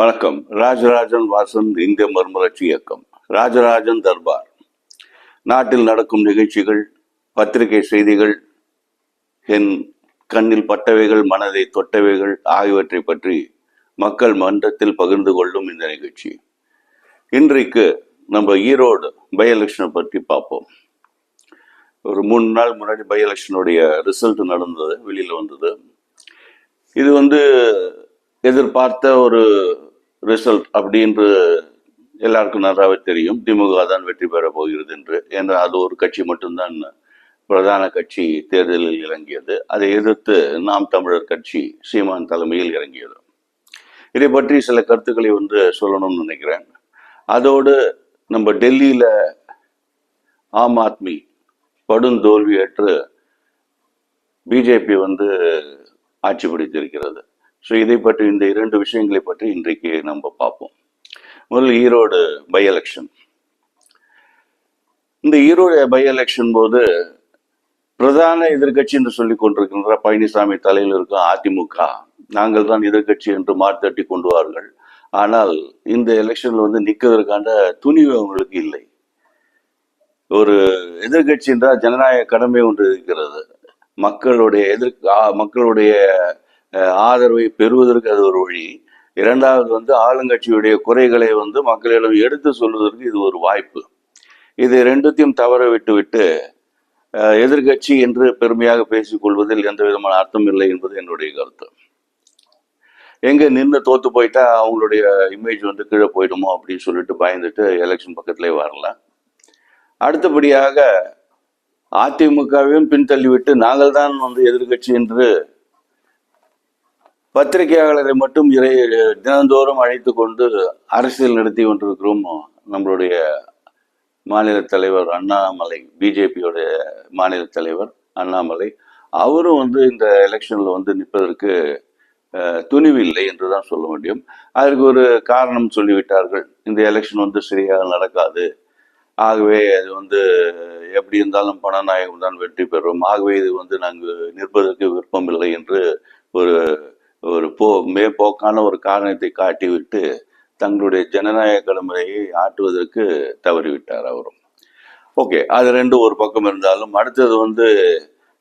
வணக்கம். ராஜராஜன் வாசன் இந்திய மறுமலர்ச்சி இயக்கம். ராஜராஜன் தர்பார். நாட்டில் நடக்கும் நிகழ்ச்சிகள் பத்திரிகை செய்திகள் என் கண்ணில் பட்டவைகள் மனதை தொட்டவைகள் ஆகியவற்றை பற்றி மக்கள் மன்றத்தில் பகிர்ந்து கொள்ளும் இந்த நிகழ்ச்சி. இன்றைக்கு நம்ம ஈரோடு பை எலெக்ஷனை பற்றி பார்ப்போம். ஒரு மூணு நாள் முன்னாடி பை எலெக்ஷனுடைய ரிசல்ட் நடந்தது வெளியில் வந்தது. இது வந்து எதிர்பார்த்த ஒரு ரிசல்ட் அப்படின்று எல்லாருக்கும் நன்றாகவே தெரியும். திமுக தான் வெற்றி பெற போகிறது என்று. ஏன்னா அது ஒரு கட்சி மட்டும்தான். பிரதான கட்சி தேர்தலில் இறங்கியது. அதை எதிர்த்து நாம் தமிழர் கட்சி சீமான் தலைமையில் இறங்கியது. இதை பற்றி சில கருத்துக்களை வந்து சொல்லணும்னு நினைக்கிறேன். அதோடு நம்ம டெல்லியில ஆம் ஆத்மி படுந்தோல்வியற்று பிஜேபி வந்து ஆட்சி பிடித்திருக்கிறது. ஸோ இதை பற்றி இந்த இரண்டு விஷயங்களை பற்றி இன்றைக்கு நம்ம பார்ப்போம். முதல் ஈரோடு பை எலெக்ஷன் இந்த ஈரோடு பை எலெக்ஷன் போது பிரதான எதிர்க்கட்சி என்று சொல்லிக் கொண்டிருக்கின்ற பழனிசாமி தலையில் இருக்கும் அதிமுக நாங்கள் தான் எதிர்க்கட்சி என்று மார்த்தட்டி கொண்டுவார்கள் ஆனால் இந்த எலெக்ஷனில் வந்து நிற்கிறதுக்கான துணிவு அவங்களுக்கு இல்லை. ஒரு எதிர்க்கட்சி என்றால் ஜனநாயக கடமை ஒன்று இருக்கிறது. மக்களுடைய எதிர் மக்களுடைய ஆதரவை பெறுவதற்கு அது ஒரு வழி. இரண்டாவது வந்து ஆளுங்கட்சியுடைய குறைகளை வந்து மக்களிடம் எடுத்து சொல்வதற்கு இது ஒரு வாய்ப்பு. இது ரெண்டுத்தையும் தவற விட்டு விட்டு எதிர்க்கட்சி என்று பெருமையாக பேசிக் கொள்வதில் எந்த விதமான அர்த்தம் இல்லை என்பது என்னுடைய கருத்து. எங்கே நின்று தோத்து போயிட்டா அவங்களுடைய இமேஜ் வந்து கீழே போயிடுமோ அப்படின்னு சொல்லிட்டு பயந்துட்டு எலெக்ஷன் பக்கத்திலே வரல. அடுத்தபடியாக அதிமுகவையும் பின்தள்ளிவிட்டு நாங்கள் தான் வந்து எதிர்க்கட்சி என்று பத்திரிகையாளரை மட்டும் இறை தினந்தோறும் அழைத்து கொண்டு அரசியல் நடத்தி கொண்டிருக்கிறோம் நம்மளுடைய மாநில தலைவர் அண்ணாமலை பிஜேபியோடைய மாநில தலைவர் அண்ணாமலை. அவரும் வந்து இந்த எலெக்ஷனில் வந்து நிற்பதற்கு துணிவு இல்லை என்று தான் சொல்ல முடியும். அதற்கு ஒரு காரணம் சொல்லிவிட்டார்கள். இந்த எலெக்ஷன் வந்து சரியாக நடக்காது. ஆகவே அது வந்து எப்படி இருந்தாலும் பணநாயகம் தான் வெற்றி பெறும். ஆகவே இது வந்து நாங்கள் நிற்பதற்கு விருப்பமில்லை என்று ஒரு ஒரு போ மேற்போக்கான ஒரு காரணத்தை காட்டிவிட்டு தங்களுடைய ஜனநாயக கடமையை ஆற்றுவதற்கு தவறிவிட்டார் அவரும். ஓகே அது ரெண்டும் ஒரு பக்கம் இருந்தாலும் அடுத்தது வந்து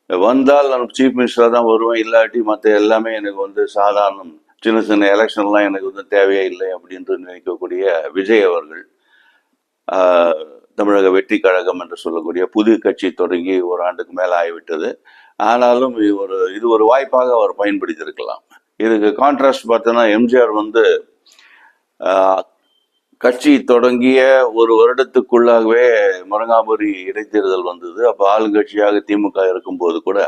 வந்தால் நான் சீஃப் மினிஸ்டராக தான் வருவேன் இல்லாட்டி மற்ற எல்லாமே எனக்கு வந்து சாதாரணம். சின்ன சின்ன எலெக்ஷன்லாம் எனக்கு வந்து தேவையே இல்லை அப்படின்று நினைக்கக்கூடிய விஜய் அவர்கள் தமிழக வெற்றி கழகம் என்று சொல்லக்கூடிய புது கட்சி தொடங்கி ஒரு ஆண்டுக்கு மேலே ஆகிவிட்டது. ஆனாலும் இது ஒரு இது ஒரு வாய்ப்பாக அவர் பயன்படுத்தியிருக்கலாம். இதுக்கு கான்ட்ராஸ்ட் பார்த்தோன்னா எம்ஜிஆர் வந்து கட்சி தொடங்கிய ஒரு வருடத்துக்குள்ளாகவே முருங்காபுரி இடைத்தேர்தல் வந்தது. அப்போ ஆளுங்கட்சியாக திமுக இருக்கும்போது கூட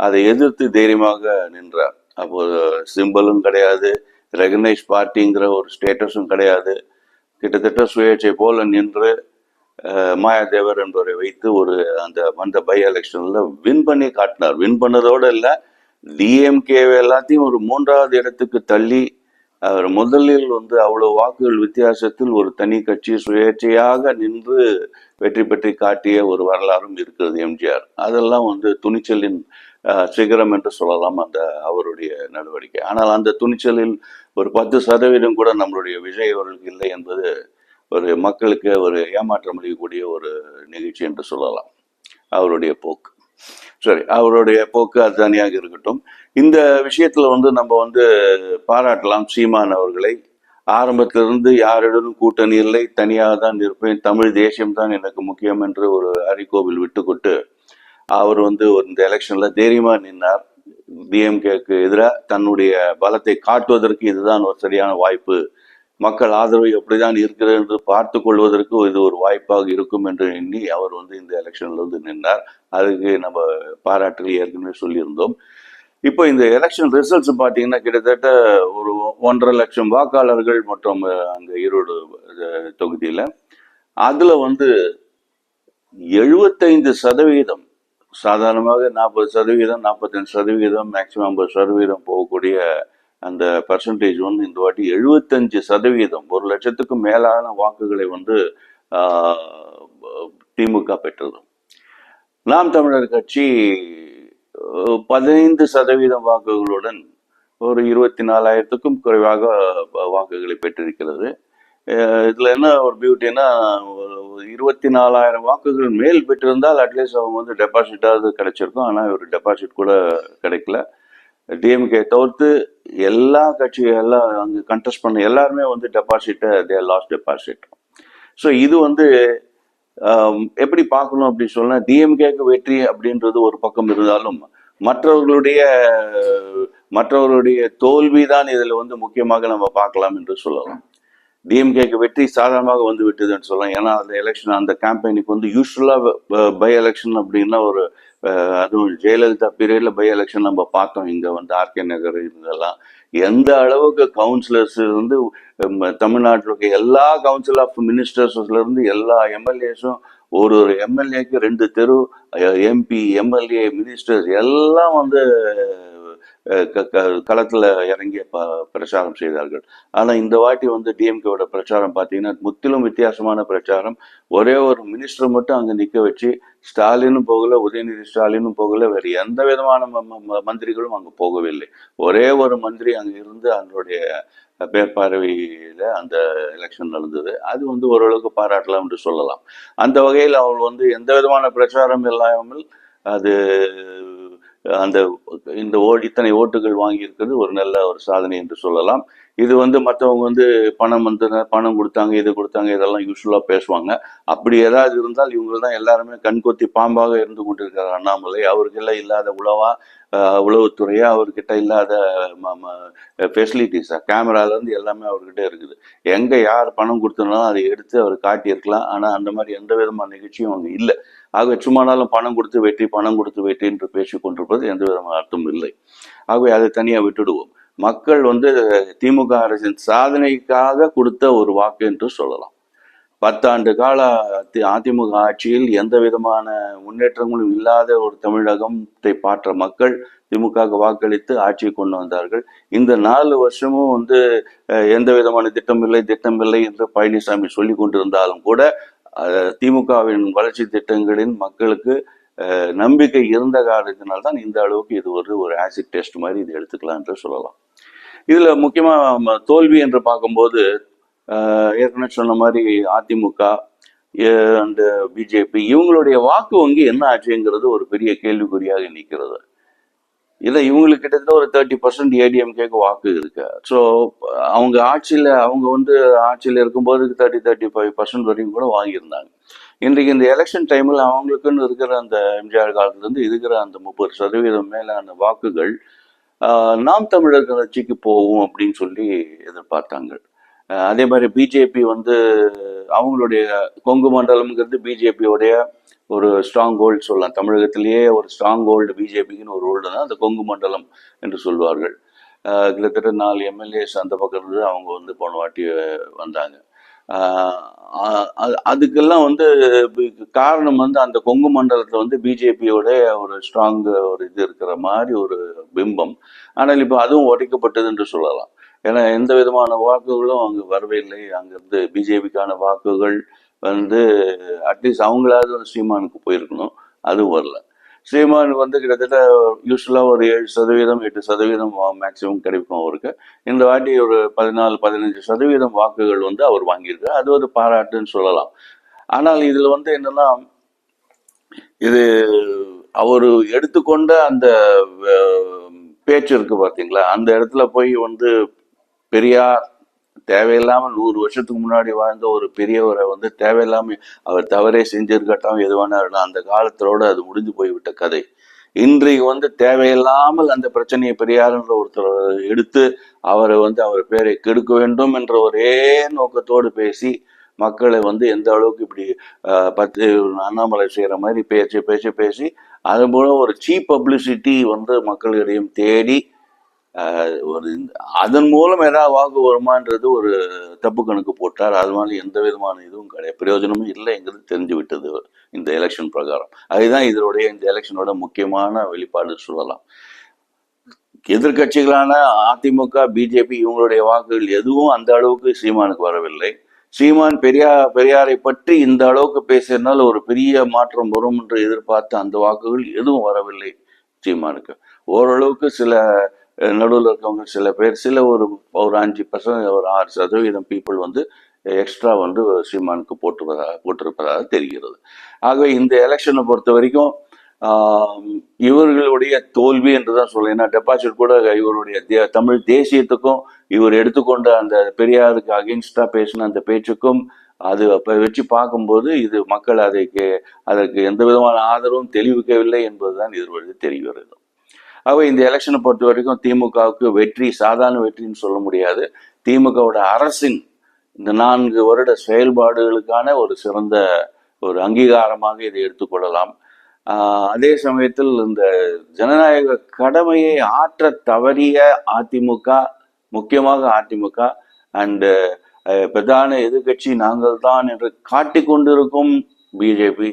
அதை எதிர்த்து தைரியமாக நின்றார். அப்போ சிம்பலும் கிடையாது ரெகனைஸ் பார்ட்டிங்கிற ஒரு ஸ்டேட்டஸும் கிடையாது. கிட்டத்தட்ட சுயேட்சை போல நின்று மாயாதேவர் என்பவரை வைத்து ஒரு அந்த வந்த பை எலெக்ஷனில் வின் பண்ணி காட்டினார். வின் பண்ணதோடு இல்லை டிஎம்கே எல்லாத்தையும் ஒரு மூன்றாவது இடத்துக்கு தள்ளி அவர் முதலில் வந்து அவ்வளவு வாக்குகள் வித்தியாசத்தில் ஒரு தனி கட்சி சுயேட்சையாக நின்று வெற்றி பெற்று காட்டிய ஒரு வரலாறும் இருக்கிறது எம்ஜிஆர். அதெல்லாம் வந்து துணிச்சலின் சிகரம் என்று சொல்லலாம் அந்த அவருடைய நடவடிக்கை. ஆனால் அந்த துணிச்சலில் ஒரு பத்து சதவீதம் கூட நம்மளுடைய விஜய் அவர்களுக்கு இல்லை என்பது ஒரு மக்களுக்கு ஒரு ஏமாற்றம் அளிக்கக்கூடிய ஒரு நிகழ்ச்சி என்று சொல்லலாம். அவருடைய போக்கு. சரி அவருடைய போக்கு அது தனியாக இருக்கட்டும். இந்த விஷயத்தில் வந்து நம்ம வந்து பாராட்டலாம் சீமான் அவர்களை. ஆரம்பத்திலிருந்து யாரிடமும் கூட்டணி இல்லை. தனியாக தான் இருப்பேன். தமிழ் தேசியம் தான் எனக்கு முக்கியம் என்று ஒரு அரிக்கோவில் விட்டுக்கொண்டு அவர் வந்து ஒரு இந்த எலெக்ஷனில் தைரியமாக நின்னார். டிஎம்கேக்கு எதிராக தன்னுடைய பலத்தை காட்டுவதற்கு இதுதான் ஒரு சரியான வாய்ப்பு மக்கள் ஆதரவு எப்படிதான் இருக்கிறது என்று பார்த்து கொள்வதற்கு இது ஒரு வாய்ப்பாக இருக்கும் என்று எண்ணி அவர் வந்து இந்த எலெக்ஷன்ல வந்து நின்றார் அதுக்கு நம்ம பாராட்டுகள் ஏற்கனவே சொல்லியிருந்தோம். இப்போ இந்த எலெக்ஷன் ரிசல்ட்ஸ் பார்த்தீங்கன்னா கிட்டத்தட்ட ஒரு ஒன்றரை லட்சம் வாக்காளர்கள் மற்றும் அங்கே ஈரோடு தொகுதியில். அதில் வந்து எழுபத்தைந்து சதவீதம் சாதாரணமாக நாற்பது சதவீதம் நாற்பத்தஞ்சு சதவீதம் மேக்சிமம் ஐம்பது சதவீதம் போகக்கூடிய அந்த பர்சன்டேஜ் வந்து இந்த வாட்டி எழுபத்தஞ்சு சதவீதம் ஒரு லட்சத்துக்கும் மேலான வாக்குகளை வந்து திமுக பெற்றது. நாம் தமிழர் கட்சி பதினைந்து சதவீதம் வாக்குகளுடன் ஒரு இருபத்தி நாலாயிரத்துக்கும் குறைவாக வாக்குகளை பெற்றிருக்கிறது. இதில் என்ன ஒரு பியூட்டின்னா இருபத்தி நாலாயிரம் வாக்குகள் மேல் பெற்றிருந்தால் அட்லீஸ்ட் அவங்க வந்து டெபாசிட்டாவது கிடைச்சிருக்கும். ஆனால் ஒரு டெபாசிட் கூட கிடைக்கல. டிஎம்கே தவிர்த்து எல்லா கட்சி எல்லாம் அங்கே கண்டெஸ்ட் பண்ண எல்லாருமே வந்து டெபாசிட்டை தே லாஸ்ட் டெபாசிட் ஸோ இது வந்து எப்படி பார்க்கணும் அப்படின்னு சொன்னால் டிஎம்கேக்கு வெற்றி அப்படின்றது ஒரு பக்கம் இருந்தாலும் மற்றவர்களுடைய மற்றவர்களுடைய தோல்விதான் இதில் வந்து முக்கியமாக நம்ம பார்க்கலாம் என்று சொல்லலாம். டிஎம்கேக்கு வெற்றி சாதாரணமாக வந்து விட்டதுன்னு சொல்லலாம். ஏன்னா அந்த எலெக்ஷன் அந்த கேம்பெயினுக்கு வந்து யூஸ்வலாக பை எலெக்ஷன் அப்படின்னா ஒரு அதுவும் ஜெயலலிதா பீரியட்ல பை எலெக்ஷன் நம்ம பார்த்தோம். இங்க வந்து ஆர்கே நகர் இதெல்லாம் எந்த அளவுக்கு கவுன்சிலர்ஸ் இருந்து தமிழ்நாட்டில் இருக்க எல்லா கவுன்சில் ஆஃப் மினிஸ்டர்ஸ்ல இருந்து எல்லா எம்எல்ஏஸும் ஒரு ஒரு எம்எல்ஏக்கு ரெண்டு தெரு எம்பி எம்எல்ஏ மினிஸ்டர்ஸ் எல்லாம் வந்து களத்தில் இறங்கி ப- பிரச்சாரம் செய்தார்கள். ஆனால் இந்த வாட்டி வந்து டிஎம்கேவோட பிரச்சாரம் பார்த்தீங்கன்னா முற்றிலும் வித்தியாசமான பிரச்சாரம். ஒரே ஒரு மினிஸ்டர் மட்டும் அங்கே நிற்க வச்சு ஸ்டாலினும் போகல உதயநிதி ஸ்டாலினும் போகல வேறு எந்த விதமான ம- ம- ம- மந்திரிகளும் அங்கே போகவில்லை. ஒரே ஒரு மந்திரி அங்கே இருந்து அதனுடைய பேர்பார்வையில் அந்த எலெக்ஷன் நடந்தது. அது வந்து ஓரளவுக்கு பாராட்டலாம் என்று சொல்லலாம். அந்த வகையில் அவள் வந்து எந்த விதமான பிரச்சாரம் இல்லாமல் அது அந்த இந்த ஓ இத்தனை ஓட்டுகள் வாங்கியிருக்கிறது ஒரு நல்ல ஒரு சாதனை என்று சொல்லலாம். இது வந்து மற்றவங்க வந்து பணம் வந்து பணம் கொடுத்தாங்க இது கொடுத்தாங்க இதெல்லாம் யூஸ்வலாக பேசுவாங்க. அப்படி ஏதாவது இருந்தால் இவங்க தான் எல்லாருமே கண்கொத்தி பாம்பாக இருந்து கொண்டிருக்கிறார் அண்ணாமலை. அவருக்கெல்லாம் இல்லாத உழவா உளவுத்துறையா அவர்கிட்ட இல்லாத ஃபெசிலிட்டிஸா கேமராலேருந்து எல்லாமே அவர்கிட்ட இருக்குது. எங்கே யார் பணம் கொடுத்தனாலும் அதை எடுத்து அவர் காட்டியிருக்கலாம். ஆனால் அந்த மாதிரி எந்த விதமான நிகழ்ச்சியும் அங்கே இல்லை. ஆகவே சும்மானாலும் பணம் கொடுத்து வெற்றி பணம் கொடுத்து வெற்றி என்று பேசிக் கொண்டிருப்பது எந்த விதமான அர்த்தமும் இல்லை. ஆகவே அதை தனியாக விட்டுடுவோம். மக்கள் வந்து திமுக அரசின் சாதனைக்காக கொடுத்த ஒரு வாக்கு என்று சொல்லலாம். பத்தாண்டு கால அதிமுக ஆட்சியில் எந்த விதமான முன்னேற்றங்களும் இல்லாத ஒரு தமிழகத்தை பாற்ற மக்கள் திமுக வாக்களித்து ஆட்சியை கொண்டு வந்தார்கள். இந்த நாலு வருஷமும் வந்து எந்த விதமான திட்டம் இல்லை திட்டம் இல்லை என்று பழனிசாமி சொல்லி கொண்டிருந்தாலும் கூட திமுகவின் வளர்ச்சி திட்டங்களின் மக்களுக்கு நம்பிக்கை இருந்த காரணத்தினால்தான் இந்த அளவுக்கு இது ஒரு ஒரு ஆசிட் டெஸ்ட் மாதிரி இது எடுத்துக்கலாம் என்று சொல்லலாம். இதுல முக்கியமா தோல்வி என்று பார்க்கும்போது ஏற்கனவே சொன்ன மாதிரி அதிமுக அண்டு பிஜேபி இவங்களுடைய வாக்கு வங்கி என்ன ஆச்சுங்கிறது ஒரு பெரிய கேள்விக்குறியாக நிற்கிறது. இல்லை இவங்களுக்கு கிட்டத்தட்ட ஒரு தேர்ட்டி பர்சன்ட் ஏடிஎம்கேக்கு வாக்கு இருக்கு. ஸோ அவங்க ஆட்சியில் அவங்க வந்து ஆட்சியில் இருக்கும்போது தேர்ட்டி தேர்ட்டி ஃபைவ் பர்சன்ட் வரைக்கும் கூட வாங்கியிருந்தாங்க. இன்றைக்கு இந்த எலெக்ஷன் டைமில் அவங்களுக்குன்னு இருக்கிற அந்த எம்ஜிஆர் காலத்துலேருந்து இருக்கிற அந்த முப்பது சதவீதம் மேலான வாக்குகள் நாம் தமிழர் கட்சிக்கு போகும் அப்படின்னு சொல்லி எதிர்பார்த்தாங்க. அதே மாதிரி பிஜேபி வந்து அவங்களுடைய கொங்கு மண்டலம்ங்கிறது பிஜேபியோடைய ஒரு ஸ்ட்ராங் ஹோல்டு சொல்லலாம். தமிழகத்திலேயே ஒரு ஸ்ட்ராங் ஹோல்டு பிஜேபிக்குன்னு ஒரு ஹோல்டு தான். அந்த கொங்கு மண்டலம் என்று சொல்வார்கள். கிட்டத்தட்ட நாலு எம்எல்ஏஸ் அந்த பக்கம் இருந்து அவங்க வந்து போன வாட்டி வந்தாங்க. அதுக்கெல்லாம் வந்து காரணம் வந்து அந்த கொங்கு மண்டலத்தில் வந்து பிஜேபியோட ஒரு ஸ்ட்ராங் ஒரு இது இருக்கிற மாதிரி ஒரு பிம்பம். ஆனால் இப்போ அதுவும் உடைக்கப்பட்டது என்று சொல்லலாம். ஏன்னா எந்த விதமான வாக்குகளும் அங்கே வரவே இல்லை அங்கேருந்து பிஜேபிக்கான வாக்குகள் வந்து அட்லீஸ்ட் அவங்களாவது ஒரு ஸ்ரீமானுக்கு போயிருக்கணும். அதுவும் வரல. ஸ்ரீமானுக்கு வந்து கிட்டத்தட்ட யூஸ்வலாக ஒரு ஏழு சதவீதம் எட்டு சதவீதம் மேக்சிமம் கிடைக்கும் அவருக்கு. இந்த வாட்டி ஒரு பதினாலு பதினஞ்சு சதவீதம் வாக்குகள் வந்து அவர் வாங்கியிருக்காரு. அது ஒரு பாராட்டுன்னு சொல்லலாம். ஆனால் இதில் வந்து என்னன்னா இது அவர் எடுத்துக்கொண்ட அந்த பேச்சு இருக்கு பார்த்தீங்களா அந்த இடத்துல போய் வந்து பெரியார் தேவையில்லாம நூறு வருஷத்துக்கு முன்னாடி வாழ்ந்த ஒரு பெரியவரை வந்து தேவையில்லாம அவர் தவறே செஞ்சிருக்கட்டும் எது வேணா அந்த காலத்தோட அது முடிஞ்சு போய்விட்ட கதை. இன்றைக்கு வந்து தேவையில்லாமல் அந்த பிரச்சனையை பெரியாருன்ற ஒருத்தர் எடுத்து அவரை வந்து அவர் பேரை கெடுக்க வேண்டும் என்ற ஒரே நோக்கத்தோடு பேசி மக்களை வந்து எந்த அளவுக்கு இப்படி பத்து அண்ணாமலை செய்கிற மாதிரி பேச்சு பேச்சு பேசி அது மூலம் ஒரு சீப் பப்ளிசிட்டி வந்து மக்களிடையும் தேடி ஒரு அதன் மூலம் ஏதாவது வாக்கு வருமான்றது ஒரு தப்பு கணக்கு போட்டார் அது மாதிரி எந்த விதமான இதுவும் கிடையாது. பிரயோஜனமும் இல்லைங்கிறது தெரிஞ்சு விட்டது இந்த எலெக்ஷன் பிரகாரம். அதுதான் இதனுடைய இந்த எலெக்ஷனோட முக்கியமான வெளிப்பாடு சொல்லலாம். எதிர்க்கட்சிகளான அதிமுக பிஜேபி இவங்களுடைய வாக்குகள் எதுவும் அந்த அளவுக்கு சீமானுக்கு வரவில்லை. சீமான் பெரியார் பெரியாரை பற்றி இந்த அளவுக்கு பேசினால் ஒரு பெரிய மாற்றம் வரும் என்று எதிர்பார்த்த அந்த வாக்குகள் எதுவும் வரவில்லை சீமானுக்கு. ஓரளவுக்கு சில நடுவில் இருக்கவங்க சில பேர் சில ஒரு ஒரு அஞ்சு பர்சன்ட் ஒரு ஆறு சதவீதம் பீப்புள் வந்து எக்ஸ்ட்ரா வந்து சீமானுக்கு போட்டுவதாக போட்டிருப்பதாக தெரிகிறது. ஆகவே இந்த எலெக்ஷனை பொறுத்த வரைக்கும் இவர்களுடைய தோல்வி என்று தான் சொல்ல ஏன்னா டெபாசிட் கூட இவருடைய தே- தமிழ் தேசியத்துக்கும் இவர் எடுத்துக்கொண்ட அந்த பெரியாருக்கு அகென்ஸ்டாக பேசின அந்த பேச்சுக்கும் அது அப்போ வச்சு பார்க்கும்போது இது மக்கள் அதைக்கு அதற்கு எந்த விதமான ஆதரவும் தெளிவிக்கவில்லை என்பதுதான் இது தெரிகிறது அவை இந்த எலெக்ஷனை பொறுத்த வரைக்கும் திமுகவுக்கு வெற்றி சாதாரண வெற்றின்னு சொல்ல முடியாது. திமுகவோட அரசின் இந்த நான்கு வருட செயல்பாடுகளுக்கான ஒரு சிறந்த ஒரு அங்கீகாரமாக இதை எடுத்துக்கொள்ளலாம் அதே சமயத்தில் இந்த ஜனநாயக கடமையை ஆற்ற தவறிய அதிமுக முக்கியமாக அதிமுக அண்டு பிரதான எதிர்க்கட்சி நாங்கள் தான் என்று காட்டிக் கொண்டிருக்கும் பிஜேபி.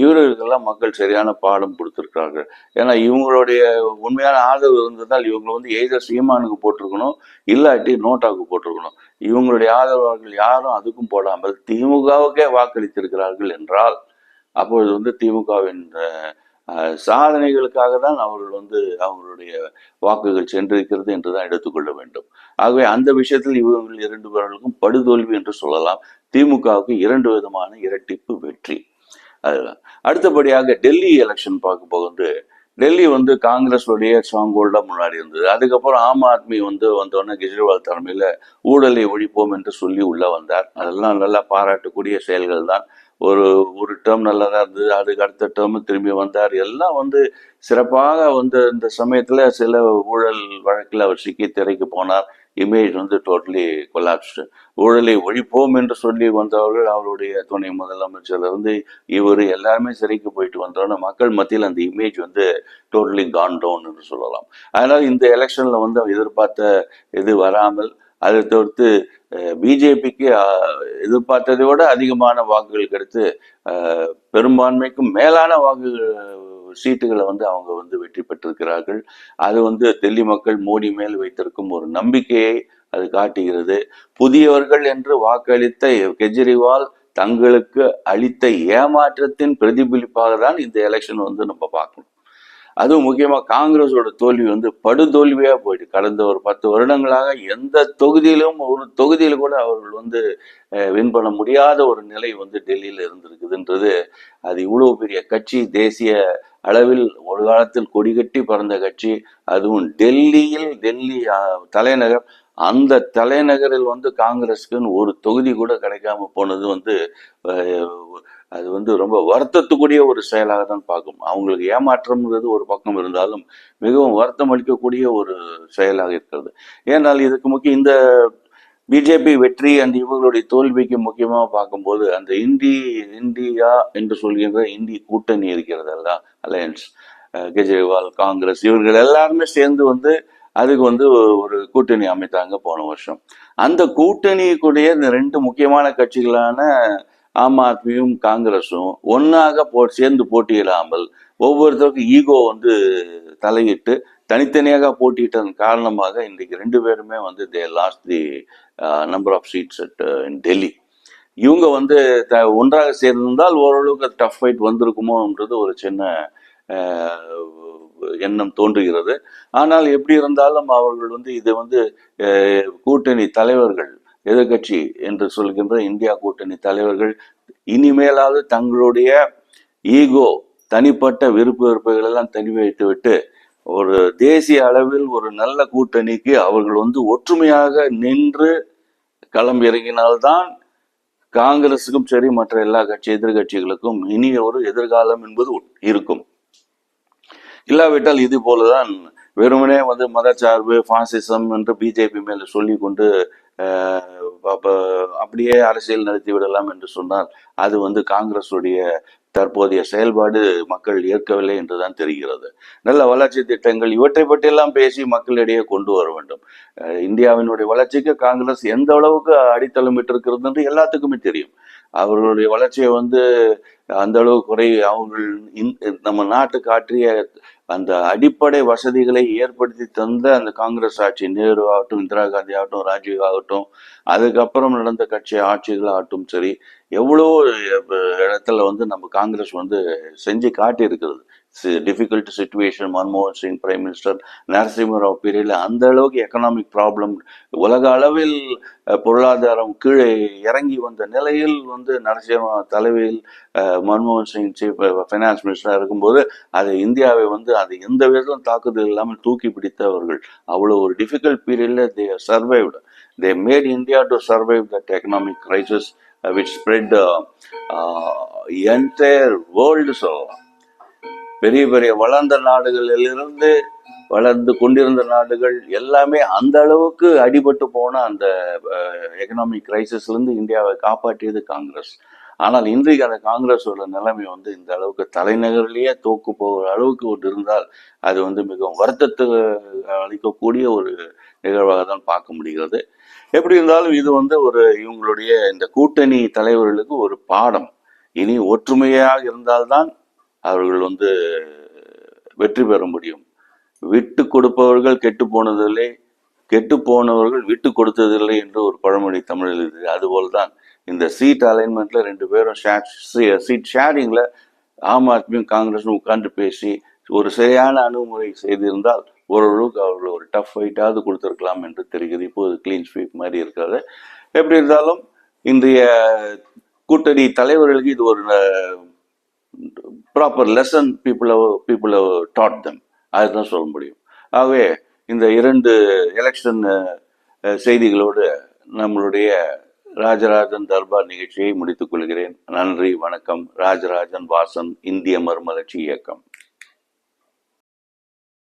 இவர்களுக்கெல்லாம் மக்கள் சரியான பாடம் கொடுத்துருக்கிறார்கள். ஏன்னா இவங்களுடைய உண்மையான ஆதரவு இருந்ததால் இவங்க வந்து எய்தர் சீமானுக்கு போட்டிருக்கணும் இல்லாட்டி நோட்டாவுக்கு போட்டிருக்கணும். இவங்களுடைய ஆதரவாளர்கள் யாரும் அதுக்கும் போடாமல் திமுகவுக்கே வாக்களித்திருக்கிறார்கள் என்றால் அப்பொழுது வந்து திமுகவின் சாதனைகளுக்காக தான் அவர்கள் வந்து அவர்களுடைய வாக்குகள் சென்றிருக்கிறது என்று தான் எடுத்துக்கொள்ள வேண்டும். ஆகவே அந்த விஷயத்தில் இவர்கள் இரண்டு பேர்களுக்கும் படுதோல்வி என்று சொல்லலாம். திமுகவுக்கு இரண்டு விதமான இரட்டிப்பு வெற்றி. அடுத்தபடியாக டெல்லி எலெக்ஷன் பார்க்க போகுது டெல்லி வந்து காங்கிரஸுடைய ஸ்ட்ராங் முன்னாடி இருந்தது. அதுக்கப்புறம் ஆம் ஆத்மி வந்து வந்தோடனே கெஜ்ரிவால் தலைமையில் ஊழலை ஒழிப்போம் என்று சொல்லி உள்ளே வந்தார். அதெல்லாம் நல்லா பாராட்டக்கூடிய செயல்கள் தான். ஒரு ஒரு டேர்ம் நல்லா தான் இருந்தது. அதுக்கு அடுத்த டேர்மு திரும்பி வந்தார். எல்லாம் வந்து சிறப்பாக வந்து இந்த சமயத்தில் சில ஊழல் வழக்கில் அவர் சிக்கி திரைக்கு போனார். இமேஜ் வந்து டோட்டலி கொலாப்ஸ்டு ஊழலை ஒழிப்போம் என்று சொல்லி வந்தவர்கள் அவருடைய துணை முதலமைச்சர்லேருந்து இவர் எல்லாருமே சிறைக்கு போயிட்டு வந்தோடனே மக்கள் மத்தியில் அந்த இமேஜ் வந்து டோட்டலி கான் டவுன் என்று சொல்லலாம். அதனால் இந்த எலெக்ஷனில் வந்து எதிர்பார்த்த இது வராமல் அதை தவிர்த்து பிஜேபிக்கு எதிர்பார்த்ததை விட அதிகமான வாக்குகள் கிடைத்து பெரும்பான்மைக்கும் மேலான வாக்குகள் சீட்டுகளை வந்து அவங்க வந்து வெற்றி பெற்றிருக்கிறார்கள். அது வந்து டெல்லி மக்கள் மோடி மேல் வைத்திருக்கும் ஒரு நம்பிக்கையை அது காட்டுகிறது. புதியவர்கள் என்று வாக்களித்த கெஜ்ரிவால் தங்களுக்கு அளித்த ஏமாற்றத்தின் பிரதிபலிப்பாக தான் இந்த எலெக்ஷன் வந்து நம்ம பார்க்கணும். அதுவும் முக்கியமா காங்கிரஸோட தோல்வி வந்து படுதோல்வியா போயிட்டு கடந்த ஒரு பத்து வருடங்களாக எந்த தொகுதியிலும் ஒரு தொகுதியில் கூட அவர்கள் வந்து வின் பண்ண முடியாத ஒரு நிலை வந்து டெல்லியில் இருந்திருக்குதுன்றது. அது இவ்வளோ பெரிய கட்சி தேசிய அளவில் ஒரு காலத்தில் கொடிகட்டி பறந்த கட்சி அதுவும் டெல்லியில் டெல்லி தலைநகர். அந்த தலைநகரில் வந்து காங்கிரஸ்க்குன்னு ஒரு தொகுதி கூட கிடைக்காம போனது வந்து அது வந்து ரொம்ப வருத்தத்துக்குரிய ஒரு செயலாக தான் பார்க்கும். அவங்களுக்கு ஏமாற்றம்ங்கிறது ஒரு பக்கம் இருந்தாலும் மிகவும் வருத்தம் அளிக்கக்கூடிய ஒரு செயலாக இருக்கிறது. ஏனால் இதுக்கு முக்கிய இந்த பிஜேபி வெற்றி அந்த இவர்களுடைய தோல்விக்கு முக்கியமாக பார்க்கும்போது அந்த இந்தி இந்தியா என்று சொல்கின்ற இந்தி கூட்டணி இருக்கிறது இருக்கிறதல்ல அலையன்ஸ் கெஜ்ரிவால் காங்கிரஸ் இவர்கள் எல்லாருமே சேர்ந்து வந்து அதுக்கு வந்து ஒரு கூட்டணி அமைத்தாங்க போன வருஷம். அந்த கூட்டணிக்குடைய இந்த ரெண்டு முக்கியமான கட்சிகளான ஆம் ஆத்மியும் காங்கிரஸும் ஒன்னாக போ சேர்ந்து போட்டியிடாமல் ஒவ்வொருத்தருக்கும் ஈகோ வந்து தலையிட்டு தனித்தனியாக போட்டியிட்டதன் காரணமாக இன்றைக்கு ரெண்டு பேருமே வந்து they last the number of seats at in Delhi இவங்க வந்து த ஒன்றாக சேர்ந்திருந்தால் ஓரளவுக்கு டஃப் ஃபைட் வந்திருக்குமோன்றது ஒரு சின்ன எண்ணம் தோன்றுகிறது. ஆனால் எப்படி இருந்தாலும் அவர்கள் வந்து இதை வந்து கூட்டணி தலைவர்கள் எதிர்கட்சி என்று சொல்கின்ற இந்தியா கூட்டணி தலைவர்கள் இனிமேலாவது தங்களுடைய ஈகோ தனிப்பட்ட விருப்பு வெறுப்புகள் எல்லாம் தனி வைத்து விட்டு ஒரு தேசிய அளவில் ஒரு நல்ல கூட்டணிக்கு அவர்கள் வந்து ஒற்றுமையாக நின்று களம் இறங்கினால்தான் காங்கிரஸுக்கும் சரி மற்ற எல்லா கட்சி எதிர்கட்சிகளுக்கும் இனிய ஒரு எதிர்காலம் என்பது இருக்கும். இல்லாவிட்டால் இது போலதான் வெறுமனே வந்து மதச்சார்பு பாசிசம் என்று பிஜேபி மேல சொல்லி கொண்டு அஹ், அப்ப அப்படியே அரசியல் நடத்தி விடலாம் என்று சொன்னால் அது வந்து காங்கிரஸுடைய தற்போதைய செயல்பாடு மக்கள் ஏற்கவில்லை என்றுதான் தெரிகிறது. நல்ல வளர்ச்சி திட்டங்கள் இவற்றை பற்றியெல்லாம் பேசி மக்களிடையே கொண்டு வர வேண்டும். அஹ், இந்தியாவினுடைய வளர்ச்சிக்கு காங்கிரஸ் எந்த அளவுக்கு அடித்தளம் இருக்கிறது என்று எல்லாத்துக்குமே தெரியும். அவர்களுடைய வளர்ச்சியை வந்து அந்த அளவு குறை அவர்கள் நம்ம நாட்டுக்கு ஆற்றிய அந்த அடிப்படை வசதிகளை ஏற்படுத்தி தந்த அந்த காங்கிரஸ் ஆட்சி நேரு ஆகட்டும் இந்திரா காந்தி ஆகட்டும் ராஜீவ் ஆகட்டும் அதுக்கப்புறம் நடந்த கட்சி ஆட்சிகள் ஆகட்டும் சரி எவ்வளோ இடத்துல வந்து நம்ம காங்கிரஸ் வந்து செஞ்சு காட்டி இருக்கிறது டிஃபிகல்ட் சுச்சுவேஷன் மன்மோகன் சிங் பிரைம் மினிஸ்டர் நரசிம்மராவ் பீரியடில் அந்த அளவுக்கு எக்கனாமிக் ப்ராப்ளம் உலக அளவில் பொருளாதாரம் கீழே இறங்கி வந்த நிலையில் வந்து நரசிம்ம தலைமையில் மன்மோகன் சிங் சீஃப் ஃபைனான்ஸ் மினிஸ்டராக இருக்கும்போது அது இந்தியாவை வந்து அது எந்த விதத்திலும் தாக்குதல் இல்லாமல் தூக்கி பிடித்தவர்கள். அவ்வளோ ஒரு டிஃபிகல்ட் பீரியடில் they survived they made India to survive that economic crisis which spread entire world சொல்லலாம் பெரிய பெரிய வளர்ந்த நாடுகளிலிருந்து வளர்ந்து கொண்டிருந்த நாடுகள் எல்லாமே அந்த அளவுக்கு அடிபட்டு போன அந்த எக்கனாமிக் கிரைசிஸ்லேருந்து இந்தியாவை காப்பாற்றியது காங்கிரஸ். ஆனால் இன்றைக்கு அந்த காங்கிரஸோட நிலைமை வந்து இந்த அளவுக்கு தலைநகரிலேயே தோக்கு போகிற அளவுக்கு ஒன்று இருந்தால் அது வந்து மிகவும் வருத்தத்தை அளிக்கக்கூடிய ஒரு நிகழ்வாக தான் பார்க்க முடிகிறது. எப்படி இருந்தாலும் இது வந்து ஒரு இவங்களுடைய இந்த கூட்டணி தலைவர்களுக்கு ஒரு பாடம். இனி ஒற்றுமையாக இருந்தால்தான் அவர்கள் வந்து வெற்றி பெற முடியும். விட்டு கொடுப்பவர்கள் கெட்டு போனதில்லை கெட்டு போனவர்கள் விட்டு கொடுத்ததில்லை என்று ஒரு பழமொழி தமிழில் இருக்குது. அதுபோல்தான் இந்த சீட் அலைன்மெண்ட்ல ரெண்டு பேரும் சீட் ஷேரிங்ல ஆம் ஆத்மியும் காங்கிரஸும் உட்கார்ந்து பேசி ஒரு சரியான அணுகுமுறை செய்திருந்தால் ஓரளவுக்கு அவர்கள் ஒரு டஃப் ஃபைட்டாவது கொடுத்துருக்கலாம் என்று தெரிகிறது. இப்போது க்ளீன் ஸ்வீப் மாதிரி இருக்காது எப்படி இருந்தாலும் இன்றைய கூட்டணி தலைவர்களுக்கு இது ஒரு proper lesson people people taught them அதுதான் சொல்ல முடியும். ஆகவே இந்த இரண்டு எலெக்ஷன் செய்திகளோடு நம்மளுடைய ராஜராஜன் தர்பார் நிகழ்ச்சியை முடித்துக் கொள்கிறேன். நன்றி வணக்கம். ராஜராஜன் வாசன் இந்திய மறுமலர்ச்சி இயக்கம்.